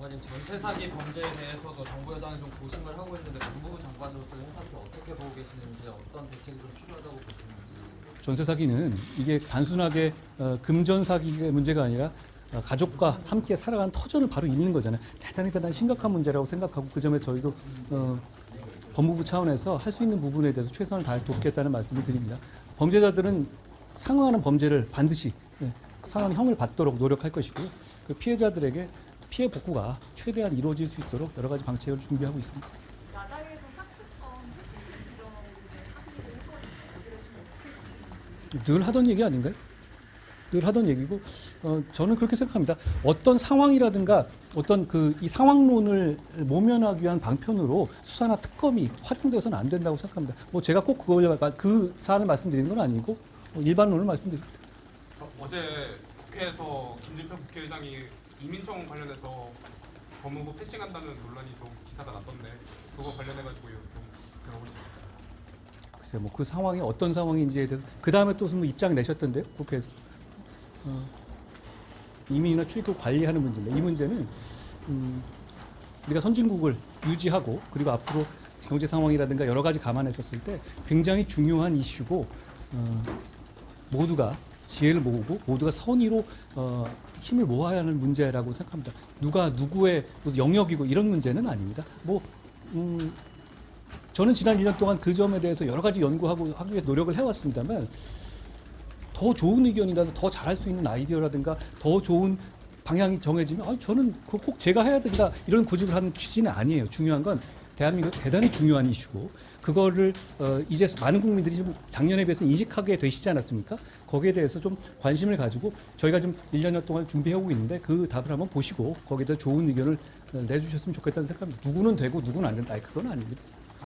장관님 전세 사기 범죄에 대해서도 정부 여당이 좀 고심을 하고 있는데 법무부 장관으로서 현 사태 어떻게 보고 계시는지 어떤 대책이 좀 필요하다고 보시는지 전세 사기는 이게 단순하게 어, 금전 사기의 문제가 아니라 어, 가족과 함께 살아가는 터전을 바로 잃는 거잖아요. 대단히 대단히 심각한 문제라고 생각하고 그 점에 저희도 어, 법무부 차원에서 할 수 있는 부분에 대해서 최선을 다해 돕겠다는 말씀을 드립니다. 범죄자들은 상응하는 범죄를 반드시 예, 상한 형을 받도록 노력할 것이고 그 피해자들에게 피해 복구가 최대한 이루어질 수 있도록 여러 가지 방책을 준비하고 있습니다. 늘 하던 얘기 아닌가요? 늘 하던 얘기고 어, 저는 그렇게 생각합니다. 어떤 상황이라든가 어떤 그 이 상황론을 모면하기 위한 방편으로 수사나 특검이 활용돼서는 안 된다고 생각합니다. 뭐 제가 꼭 그걸 그 사안을 말씀드리는 건 아니고 어, 일반론을 말씀드립니다. 어, 어제 국회에서 김진표 국회의장이 이민청 관련해서 법무부 패싱한다는 논란이 좀 기사가 났던데 그거 관련해가지고 좀 들어보고 싶습니다. 글쎄 뭐 그 상황이 어떤 상황인지에 대해서 그 다음에 또 무슨 입장 내셨던데요 국회에서 어, 이민이나 출입국 관리하는 문제인데 이 문제는 음, 우리가 선진국을 유지하고 그리고 앞으로 경제 상황이라든가 여러 가지 감안했었을 때 굉장히 중요한 이슈고 어, 모두가 지혜를 모으고 모두가 선의로 어, 힘을 모아야 하는 문제라고 생각합니다. 누가 누구의 영역이고 이런 문제는 아닙니다. 뭐 음, 저는 지난 1년 동안 그 점에 대해서 여러 가지 연구하고 하기 위해 노력을 해왔습니다만 더 좋은 의견이라든가 더 잘할 수 있는 아이디어라든가 더 좋은 방향이 정해지면 아, 저는 그거 꼭 제가 해야 된다 이런 고집을 하는 취지는 아니에요. 중요한 건 대한민국 대단히 중요한 이슈고 그거를 어, 이제 많은 국민들이 좀 작년에 비해서 인식하게 되시지 않았습니까? 거기에 대해서 좀 관심을 가지고 저희가 좀 1년여 동안 준비해오고 있는데 그 답을 한번 보시고 거기에 대해 좋은 의견을 어, 내주셨으면 좋겠다는 생각합니다. 누구는 되고 누구는 안 된다. 그건 아닙니다.